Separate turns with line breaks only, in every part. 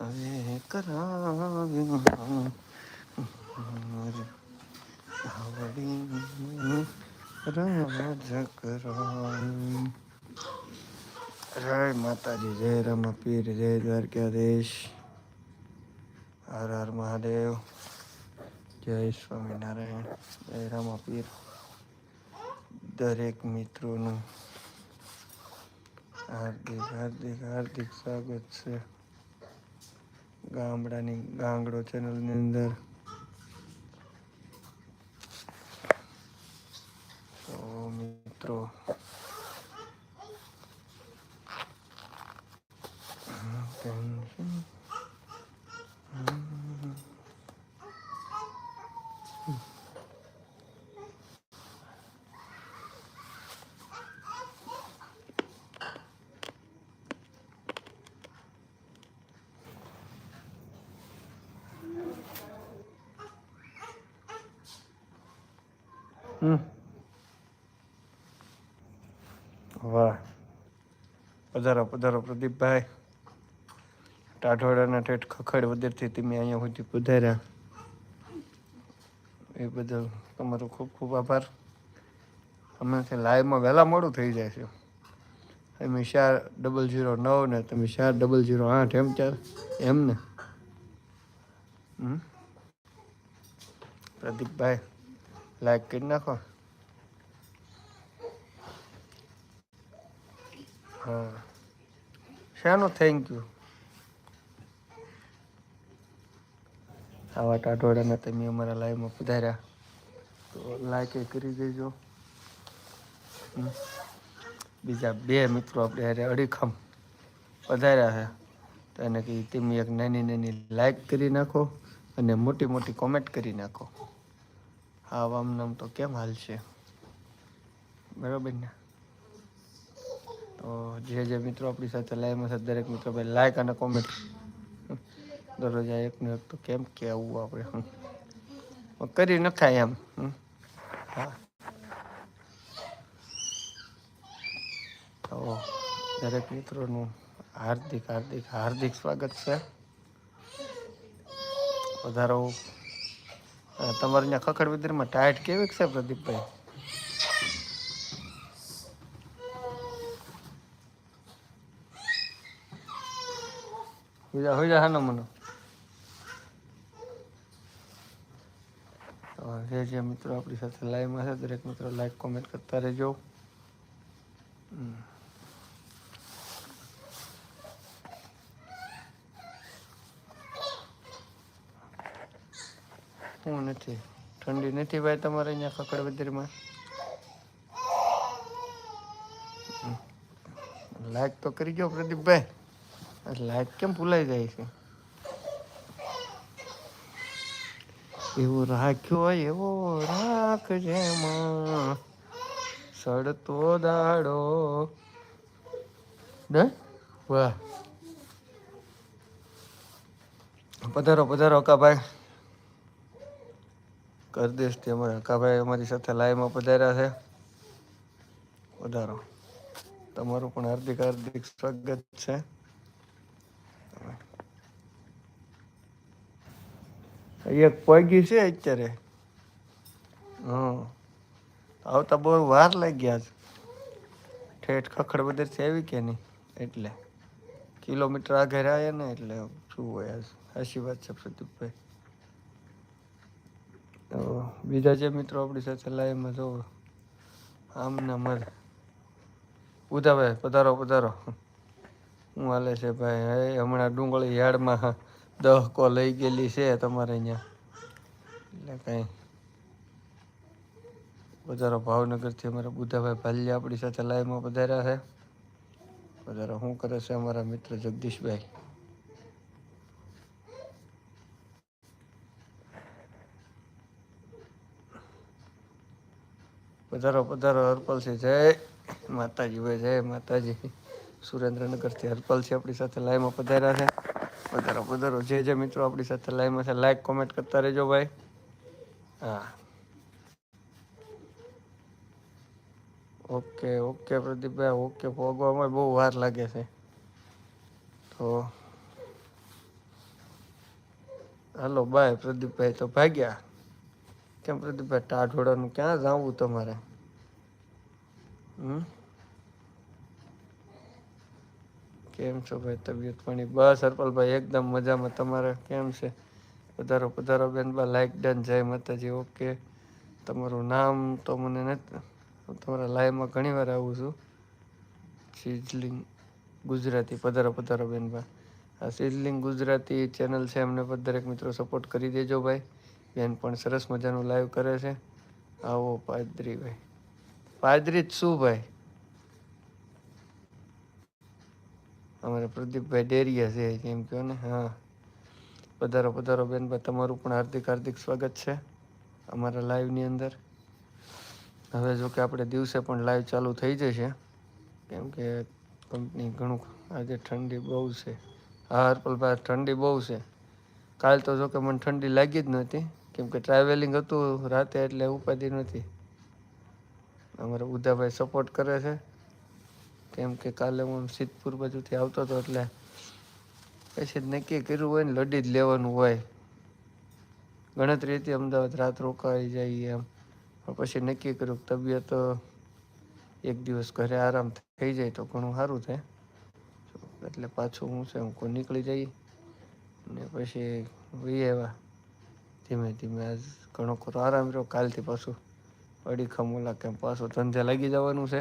હવે કરાવ્યું આવડી રાજ કરાવ્યું જય માતાજી જય રામા પીર જય દ્વારકાધીશ હર હર મહાદેવ જય સ્વામિનારાયણ જય રામા પીર દરેક મિત્રોનું હાર્દિક હાર્દિક હાર્દિક સ્વાગત છે ગામડાની ગાંગડો ચેનલની અંદર. તો મિત્રો ટેન્શન હમ વાહ પધારો પધારો પ્રદીપભાઈ. ટાઢોડાના ઠેઠ ખખડ વધેરથી તમે અહીંયા સુધી પધાર્યા. એ બદલ તમારો ખૂબ ખૂબ આભાર. હમણાંથી લાઈવમાં વહેલા મોડું થઈ જાય છે. તમે ચાર ડબલ જીરો નવ ને તમે ચાર ડબલ જીરો આઠ એમ ચાર, એમ ને? હમ? પ્રદીપભાઈ લાઈક કરી નાખો. હા. શાનું થેન્ક યુ આવા ટાટોડાના તમે અમારા લાઈવમાં પધાર્યા. તો લાઈક કરી દેજો. બીજા બે મિત્રો આપણે અરે અડીખમ પધાર્યા છે. તો એને કહી, તમે એક નાની નાની લાઈક કરી નાખો અને મોટી મોટી કોમેન્ટ કરી નાખો. હા, આમ તો કેમ હાલશે? બરાબર ને? તો જે જે મિત્રો આપણી સાથે લાઈવમાં છે, દરેક મિત્રો ભાઈ લાઈક અને કોમેન્ટ દરરોજ આ એકને એક તો કેમ કહેવું આપણે. કરી નખાય એમ. હા. તો દરેક મિત્રોનું હાર્દિક હાર્દિક હાર્દિક સ્વાગત છે. વધારો. તમારે ત્યાં ખખડ વિદરમાં ટાઈટ કેવી છે પ્રદીપભાઈ? હુજા હુજા હાનો મનો તો જે જે મિત્રો આપણી સાથે લાઈવમાં છે દરેક મિત્રો લાઈક કોમેન્ટ કરતા રહેજો હમ. હું નથી ઠંડી નથી ભાઈ તમારે અહીંયા ખકડ બદરીમાં? લાઈક તો કરી ગયો પ્રદીપભાઈ. લાઈક કેમ ભૂલાઈ જાય છે? એવું રાખ્યો એવો રાખજે માં સડતો દાડો. ને વાહ. પધારો પધારો અકાભાઈ. કરદેશથી અમારે અકાભાઈ અમારી સાથે લાઈવમાં પધાર્યા છે. પધારો. તમારું પણ હાર્દિક હાર્દિક સ્વાગત છે. એક પગી છે અત્યારે. હં. આવતા બહુ વાર લાગ્યા છે. ઠેઠ ખખડ છે એવી કે નહીં? એટલે. કિલોમીટર આગળ આવ્યા ને એટલે શું હોય સાચી વાત છે પ્રદીપભાઈ. તો બીજા જે મિત્રો આપણી સાથે લાઈવમાં જો આમ ને મર ઉદાભાઈ પધારો પધારો. હું હાલે છે ભાઈ? હમણાં ડુંગળી યાર્ડમાં દહ કો લઈ ગયેલી છે તમારે અહીંયા. એટલે કંઈ. પધારો ભાવનગરથી અમારા બુધાભાઈ ભાલિયા આપણી સાથે લાઈવમાં પધાર્યા છે. પધારો શું કરે છે અમારા મિત્ર જગદીશભાઈ? પધારો પધારો હરપલસિંહ, જય માતાજી ભાઈ જય માતાજી. સુરેન્દ્રનગરથી હરપલસિંહ આપણી સાથે લાઈવમાં પધાર્યા છે. પધારો પધારો જે જે મિત્રો આપણી સાથે લાઈવમાં છે લાઈક કોમેન્ટ કરતા રહેજો ભાઈ. હા. ઓકે ઓકે પ્રદીપભાઈ, ઓકે. ભોગવામાં બહુ વાર લાગે છે. તો હાલો બાય પ્રદીપભાઈ. તો ભાગ્યા. કેમ પ્રદીપભાઈ ટાઢોડાનું ક્યાં જવું તમારે? હમ? કેમ છો ભાઈ તબિયત પાણી? બસ હરપલભાઈ, એકદમ મજામાં. તમારે કેમ છે? પધારો પધારો બેન, બા લાઈક ડન જય માતાજી. ઓકે. તમારું નામ તો મને નથી તમારા લાઈવમાં ઘણી વાર આવું છું. સિઝલિંગ ગુજરાતી. પધારો પધારો બેન, બા. આ સિઝલિંગ ગુજરાતી ચેનલ છે. એમને પણ દરેક મિત્રો સપોર્ટ કરી દેજો ભાઈ. બેન પણ સરસ મજાનું લાઈવ કરે છે. આવો પાદરી ભાઈ પાદરી જ શું ભાઈ? અમારે પ્રદીપભાઈ ડેરિયા છે કેમ કહો ને? હા. પધારો પધારો બેનભાઈ તમારું પણ હાર્દિક હાર્દિક સ્વાગત છે અમારા લાઈવની અંદર. હવે જો કે આપણે દિવસે પણ લાઈવ ચાલુ થઈ જશે. કેમ કે કંપની ઘણું આજે ઠંડી બહુ છે. હા હરપલભાઈ ઠંડી બહુ છે. કાલ તો જો કે મને ઠંડી લાગી જ નહોતી. કેમ કે ટ્રાવેલિંગ હતું રાતે એટલે ઉપાધિ નથી અમારે ઉદાભાઈ સપોર્ટ કરે છે. કેમ કે કાલે હું સિદ્ધપુર બાજુથી આવતો હતો એટલે પછી નક્કી કર્યું હોય ને લડી જ લેવાનું હોય. ગણતરીથી અમદાવાદ રાત રોકાઈ જાય એમ. પણ પછી નક્કી કર્યું તબિયત એક દિવસ ઘરે આરામ થઈ જાય તો ઘણું સારું થાય. એટલે પાછું હું છે હું કોઈ નીકળી જઈ. ને પછી વહી આવ્યા. ધીમે ધીમે આજ ઘણો ખરો આરામ રહ્યો કાલથી પાછું. અડીખમ ઓલા કેમ પાછું ધંધે લાગી જવાનું છે.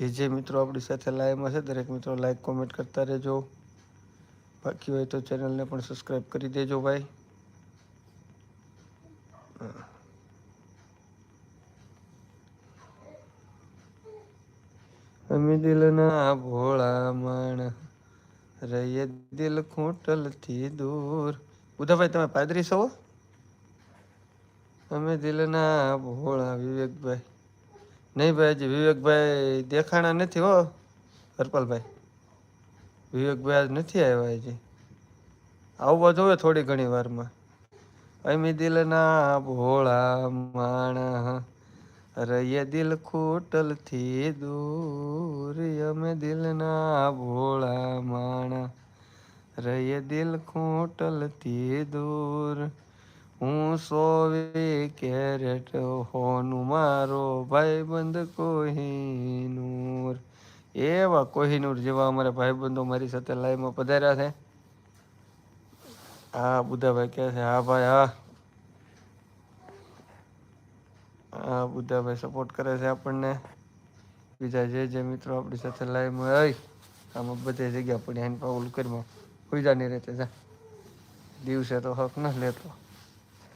જે જે મિત્રો આપણી સાથે લાઈવમાં છે, દરેક મિત્રો લાઈક કોમેન્ટ કરતા રહેજો. બાકી હોય તો ચેનલને પણ સબસ્ક્રાઈબ કરી દેજો ભાઈ. અમે દિલના ભોળા મણ, રહીએ દિલ ખૂંટલથી દૂર. બુધાભાઈ તમે પાદરી છો? અમે દિલના ભોળા વિવેકભાઈ. નહીં ભાઈ, હજી વિવેકભાઈ દેખાણા નથી હો, હરપાલભાઈ. વિવેકભાઈ આજ નથી આવ્યા હજી. આવવા જોવે થોડી ઘણી વારમાં. અમી દિલના ભોળા માણા રહીએ દિલ ખૂટલથી દૂર. અમે દિલના ભોળા માણા રહીએ દિલ ખૂટલથી દૂર. હું સોવી કેરેટ હોનું મારો ભાઈબંધ કોહિનૂર. એવા કોહિનૂર જેવા અમારા ભાઈબંધો મારી સાથે લાઈવમાં પધાર્યા છે. હા બુધાભાઈ કહે છે, હા ભાઈ, હા. હા બુધાભાઈ સપોર્ટ કરે છે આપણને. બીજા જે જે મિત્રો આપણી સાથે લાઈવમાં હોય, આમાં બધી જગ્યા પડી હેન્ડ પાઉલ કરીમાં નહીં રહેતા જા. દિવસે તો હક ન લેતો.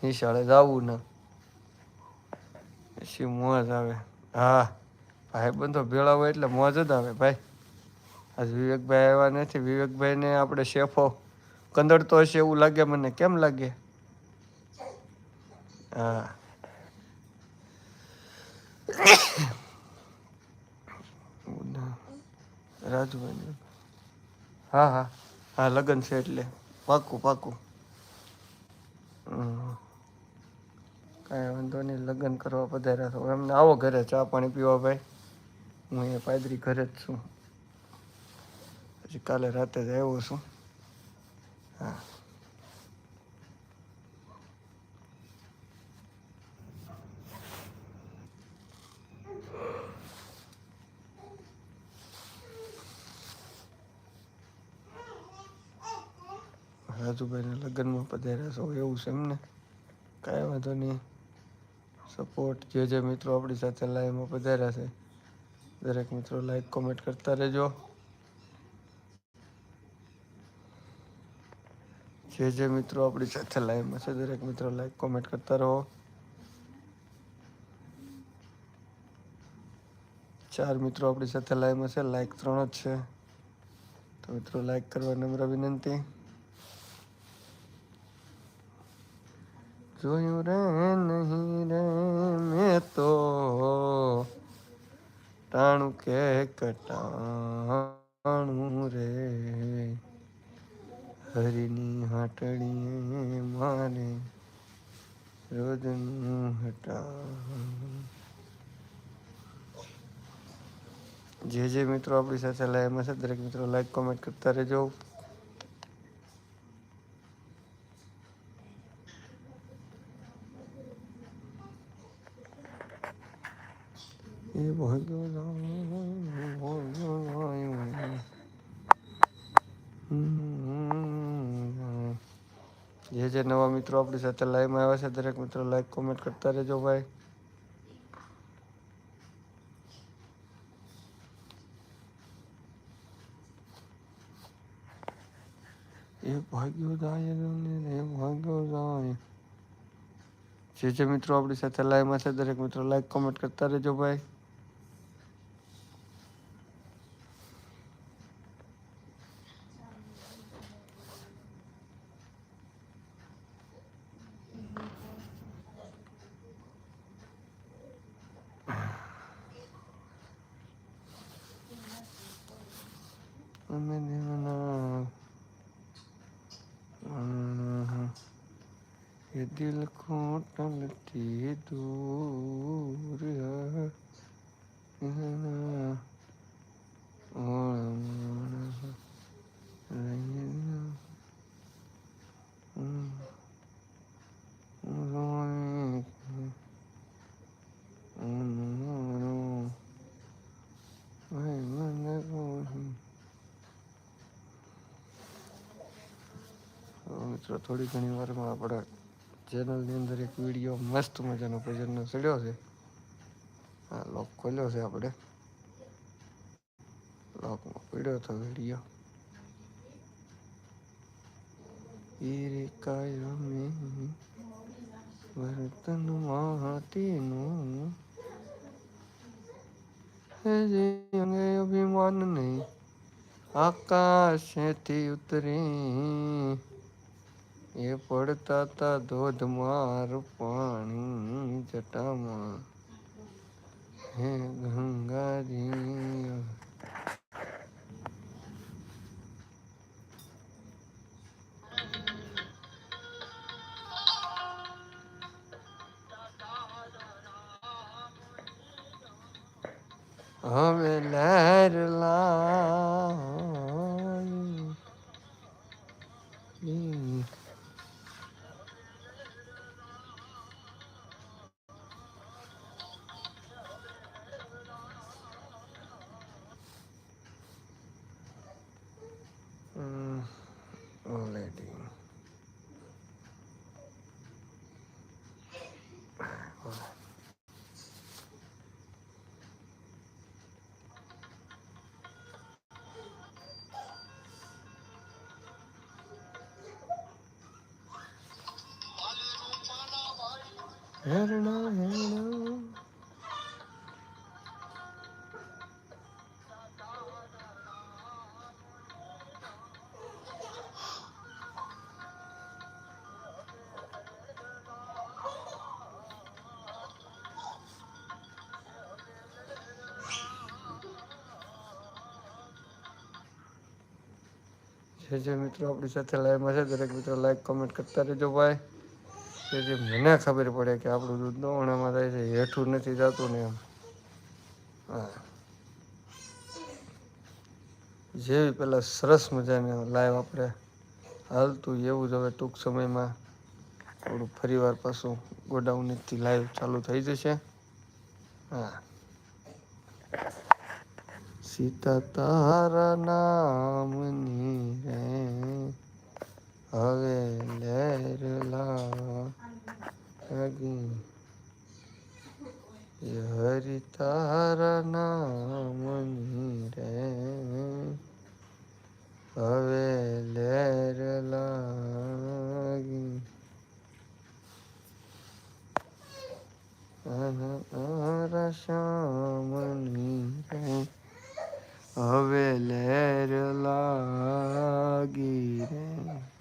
નિશાળે જવું ને. પછી મોજ આવે. હા, ભાઈ બંધો ભેળા હોય એટલે મોજ જ આવે ભાઈ. આજ વિવેકભાઈ આવ્યા નથી. વિવેકભાઈને આપણે શેફો કંદડતો હશે એવું લાગે મને. કેમ લાગે? હા. રાજુભાઈ હા હા. હા, લગ્ન છે એટલે. પાકું પાકું હમ. નહીં, લગ્ન કરવા પધાર્યા છો. એમને આવો ઘરે ચા પાણી પીવા ભાઈ. હું અહીંયા પાદરી ઘરે જ છું. પછી કાલે રાતે જ આવ્યો છું. હા. રાજુભાઈને લગ્નમાં પધાર્યા છો, એવું છે એમને કાંઈ વાંધો નહીં. સપોર્ટ જે જે મિત્રો આપણી સાથે લાઈવમાં પધાર્યા છે, દરેક મિત્રો લાઈક કોમેન્ટ કરતા રહેજો. જે જે મિત્રો આપણી સાથે લાઈવમાં છે, દરેક મિત્રો લાઈક કોમેન્ટ કરતા રહો. ચાર મિત્રો આપણી સાથે લાઈવમાં છે લાઈક ત્રણ જ છે. તો મિત્રો લાઈક કરવા નમ્ર વિનંતી. જોયું રે નહીં રે, મેં તો ટાણું કે કટાણું રે. હરિની હાટડીએ મારે રોજનું હટાણું. જે જે મિત્રો આપણી સાથે લાઈવમાં છે, દરેક મિત્રો લાઈક કોમેન્ટ કરતા રહેજો. એ ભાગ્યો જે જે નવા મિત્રો આપણી સાથે લાઈવમાં આવ્યા છે દરેક મિત્રો લાઈક કોમેન્ટ કરતા રહેજો ભાઈ એ ભાગ્યો જાય એ ભાગ્યો જાય જે જે મિત્રો આપણી સાથે લાઈવમાં છે દરેક મિત્રો લાઈક કોમેન્ટ કરતા રહેજો ભાઈ ये दिल को टलती दूर है મિત્રો, થોડી ઘણી વારમાં આપણા ચેનલની અંદર એક વીડિયો મસ્ત મજાનો ભજનનો ચડ્યો છે. આ લોક ખોલ્યો છે આપણે. લોકમાં પડ્યો હતો વીડિયો ઈરે કાયમી વર્તન માટીનું ઉતરી એ પડતા તા ધોધમાર પાણી જટામાં. હે ગંગાજી. હવે લહેર લાઈ હેરણા હેરણા જે જે મિત્રો આપણી સાથે લાઈવમાં છે દરેક મિત્રો લાઈક કોમેન્ટ કરતા રહેજો ભાઈ કે મને ખબર પડે કે આપણું દૂધ દોણામાં થાય છે હેઠું નથી જતું ને એમ. હા. જેવી પેલા સરસ મજાની લાઈવ આપણે હાલતું એવું જ હવે ટૂંક સમયમાં થોડું ફરીવાર પાછું ગોડાઉનથી લાઈવ ચાલુ થઈ જશે. હા. સીતા તારા નામની રે હવે લહેર લાગી. હરિ તારા નામની રે. હવે લેર લાગી. તારા શ્યામની રે. હવે લેર લાગી રે.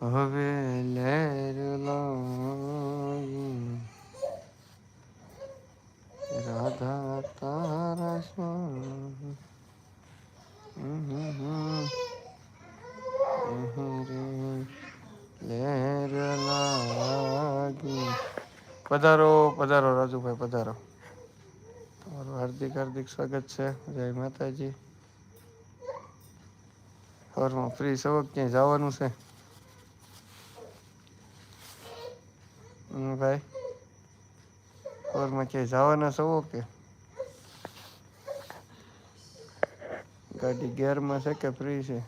હવે લાગી રાધા તારા શ્યામ લાગી પધારો પધારો રાજુભાઈ પધારો. હાર્દિક હાર્દિક સ્વાગત છે. જય માતાજી. સવારમાં ફ્રી સવો ક્યાંય જવાનું છે? ભાઈ. સવારમાં ક્યાંય જવાના સવો કે? ગાડી ગેરમાં છે કે ફ્રી છે?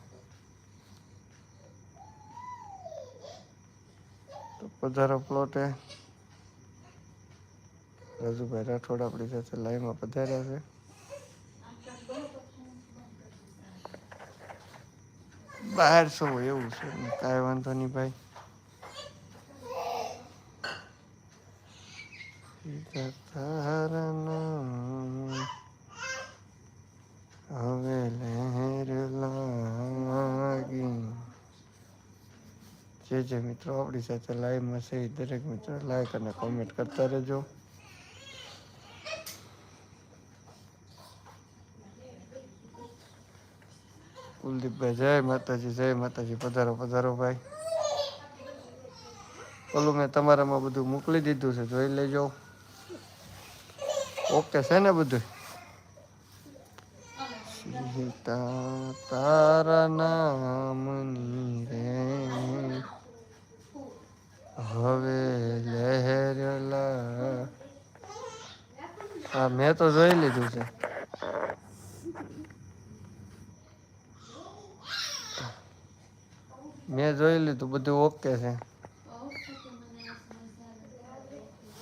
તો પધારો પ્લોટે રાજુભાઈ રાઠોડ આપણી સાથે લાઈવમાં પધાર્યા છે. બહાર છો એવું છે. કાંઈ વાંધો નહીં ભાઈ. હવે લહેર લાગી. જે જે મિત્રો આપણી સાથે લાઈવમાં છે દરેક મિત્રો લાઈક અને કોમેન્ટ કરતા રહેજો. કુલદીપભાઈ જય માતાજી જય માતાજી, પધારો પધારો ભાઈ. ઓલું મેં તમારામાં બધું મોકલી દીધું છે, જોઈ લેજો. ઓકે છે ને બધું? સીતા તારા નામની રે હવે લહેરલા. હા મેં તો જોઈ લીધું છે. મેં જોઈ લીધું, બધું ઓકે છે.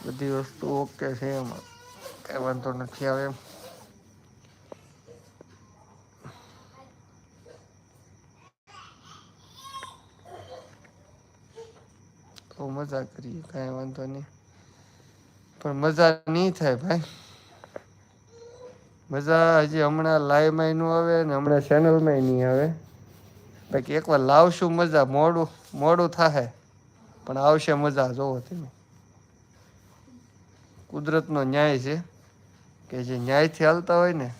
બધી વસ્તુ ઓકે છે એમાં. કઈ વાંધો નથી આવે એમ. તો મજા કરીએ, કાંઈ વાંધો નહીં. પણ મજા નહીં થાય ભાઈ. મજા હજી હમણાં લાઈવમાં નું આવે ને હમણાં ચેનલમાં નહીં આવે. બાકી એકવાર લાવશું મજા, મોડું મોડું થશે પણ આવશે મજા, જોવો તમે. કુદરતનો ન્યાય છે કે જે ન્યાયથી હાલતા હોય ને,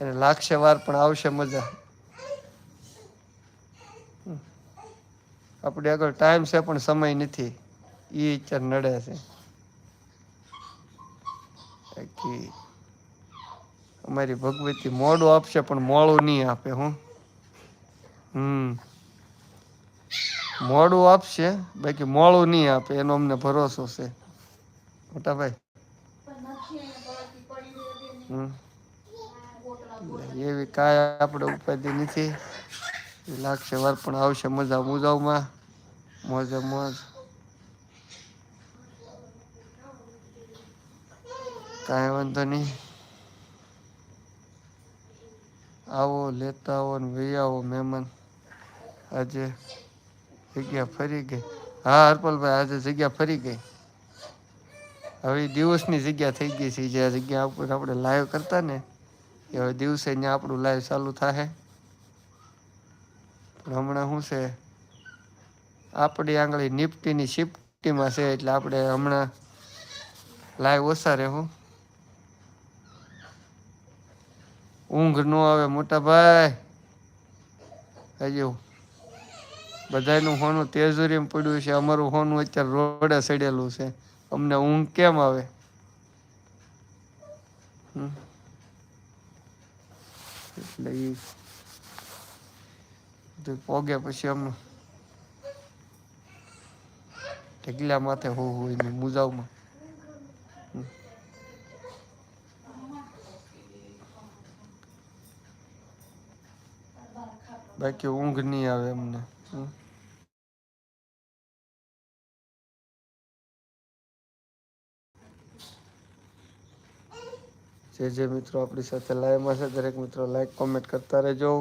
એને લાગશે વાર, પણ આવશે મજા. આપણે આગળ ટાઈમ છે, પણ સમય નથી. એ વિચાર નડે છે. બાકી અમારી ભગવતી મોડું આપશે, પણ મોડું નહીં આપે, હું. હમ. મોડું આપશે, બાકી મોડું નહીં આપે, એનો અમને ભરોસો છે. મોટા ભાઈ એવી કાંઈ આપણે ઉપાધિ નથી. એ લાગશે, વાર પણ આવશે મજા મુજાવમાં. મોજે મોજ. કાંઈ વાંધો નહીં. આવો, લેતા આવો ને વહી આવો મહેમાન. આજે જગ્યા ફરી ગઈ. હા, હરપલભાઈ, આજે જગ્યા ફરી ગઈ. હવે દિવસની જગ્યા થઈ ગઈ છે. જે જગ્યા ઉપર આપણે લાઈવ કરતા ને, એ હવે દિવસે ત્યાં આપણું લાઈવ ચાલુ થાય પણ હમણાં શું છે, આપણી આંગળી નિફ્ટીની શિફ્ટીમાં છે એટલે આપણે હમણાં લાઈવ ઓછા રહેવું ઊંઘ ન આવે મોટા ભાઈ હજુ બધાનું હોનું તેજુરીમ પડ્યું છે, અમારું હોનું અત્યારે રોડે સડેલું છે. અમને ઊંઘ કેમ આવે? હમ. એટલે એ બધું પોગે પછી અમને ઢગલા માથે હો હોય ને મુજાવમાં. હમ. બાકી ઊંઘ નહીં આવે અમને. જે જે મિત્રો આપણી સાથે લાઈવમાં છે, દરેક મિત્રો લાઈક કોમેન્ટ કરતા રહેજો.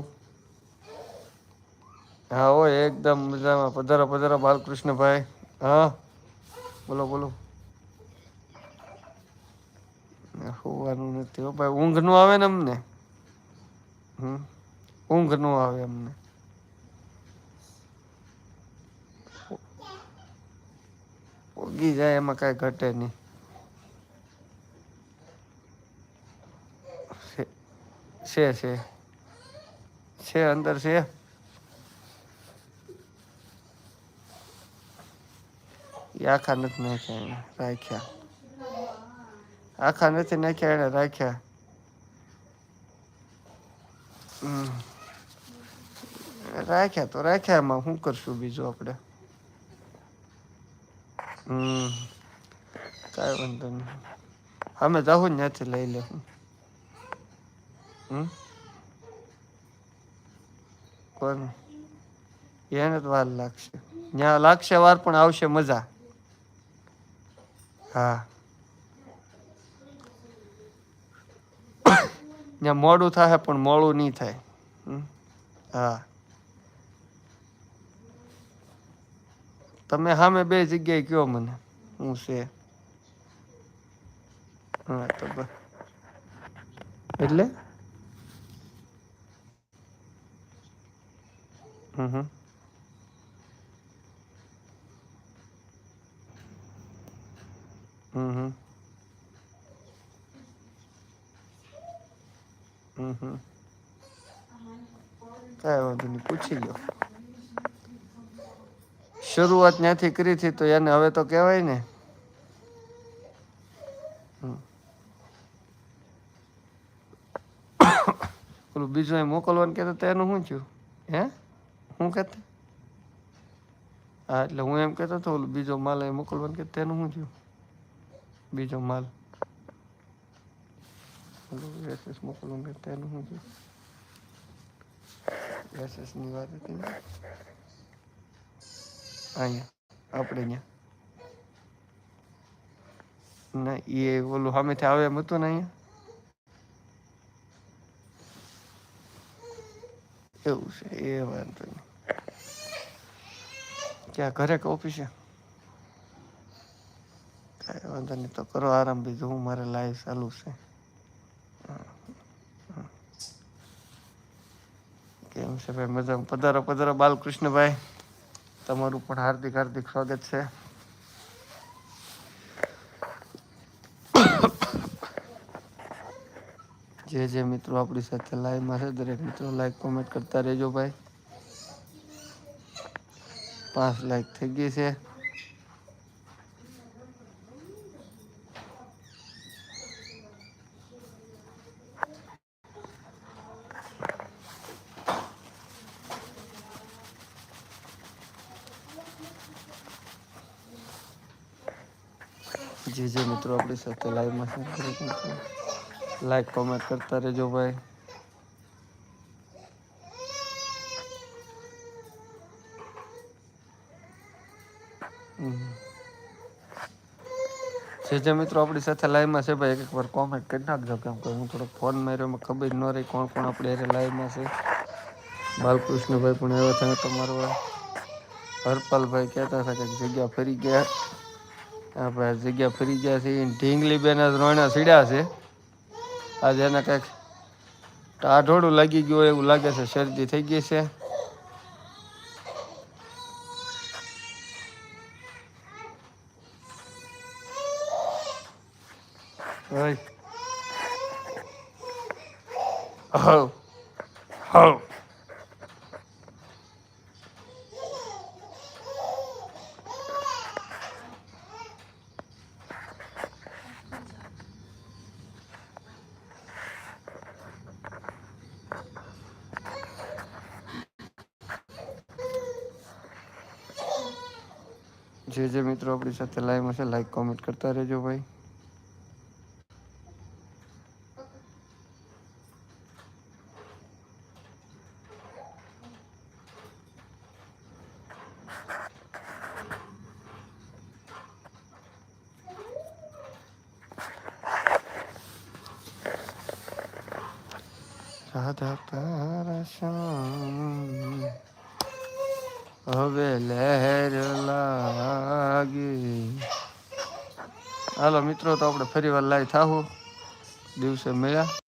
હા હો એકદમ મજામાં. પધારો પધારો, બાલકૃષ્ણભાઈ. હા, બોલો બોલો. હોવાનું નથી હો, ભાઈ, ઊંઘનું આવે ને અમને? હમ? ઊંઘનું આવે અમને. ઉગી જાય, એમાં કાંઈ ઘટે નહીં. છે છે. છે, અંદર છે. આખા નથી નાખ્યા એને, રાખ્યા. આખા નથી નાખ્યા એને, રાખ્યા. રાખ્યા તો રાખ્યા, એમાં શું કરશું બીજું આપણે? હમ. કાંઈ વાંધો નહીં. અમે જાઉં ત્યાંથી લઈ લે હમ કોણ એને તો વાર લાગશે. ત્યાં લાગશે વાર પણ આવશે મજા. હા. ત્યાં મોડું થાય પણ મોડું નહીં થાય? હા. તમે સામે બે જગ્યાએ કયો મને. હું છે. હા, તો એટલે? હમ હમ હમ કાંઈ વાંધો નહીં, પૂછી લો શરૂઆત ત્યાંથી કરી હતી તો એને હવે તો કહેવાય ને. ઓલું બીજું મોકલવાનું કહેતા તો એનું શું થયું? હે? શું કહેતા હા, એટલે હું એમ કહેતો હતો ઓલું બીજો માલ એ મોકલવાનું કે તેનું શું થયું? બીજો માલ. એસએસ મોકલવાનું કે તેનું શું થયું? એસએસની વાત હતી ને? અહીંયા, આપણે અહીંયા. ના, એ ઓલું સામેથી આવે એમ હતું ને અહીંયા? એવું છે, એ વાંધો નહીં. ક્યાં, ઘરે કે ઓફિસે? કાંઈ વાંધો નહીં, તો કરો આરામ બીજું, હું મારે લાઈવ ચાલુ છે. કેમ છે ભાઈ મજા પધારો પધારો, બાલકૃષ્ણભાઈ. તમારું પણ હાર્દિક હાર્દિક સ્વાગત છે. જે જે મિત્રો આપણી સાથે લાઈવમાં છે, દરેક મિત્રો લાઈક કોમેન્ટ કરતા રહેજો ભાઈ. પાંચ લાઈક થઈ ગઈ છે. જે જે મિત્રો આપણી સાથે લાઈવમાં છે, દરેક મિત્રો. લાઈક કોમેન્ટ કરતા રહેજો ભાઈ. જે જે મિત્રો આપણી સાથે લાઈવમાં છે ભાઈ, એક વાર કોમેન્ટ કરી નાખજો, કેમ કે હું થોડોક ફોન માર્યો, એમાં ખબર ન રહી કોણ કોણ આપણે અરે લાઈવમાં છે. બાલકૃષ્ણભાઈ પણ એવા છે તમારો હરપાલભાઈ કહેતા હતા કે જગ્યા ફરી ગયા. ભાઈ જગ્યા ફરી ગયા છે ઢીંગલી બેન જ રોયણા સીડ્યા છે. આજે એને કંઈક ટાઢોળું લાગી ગયું એવું લાગે છે, શરદી થઈ ગઈ છે. હવ. હવ. જે જે મિત્રો આપણી સાથે લાઈવમાં છે લાઈક કોમેન્ટ કરતા રહેજો ભાઈ રાધા તારા શ્યામ હવે લહેર લાગી હાલો મિત્રો તો આપણે ફરી વાર લાઈ થાહું. દિવસે મળ્યા.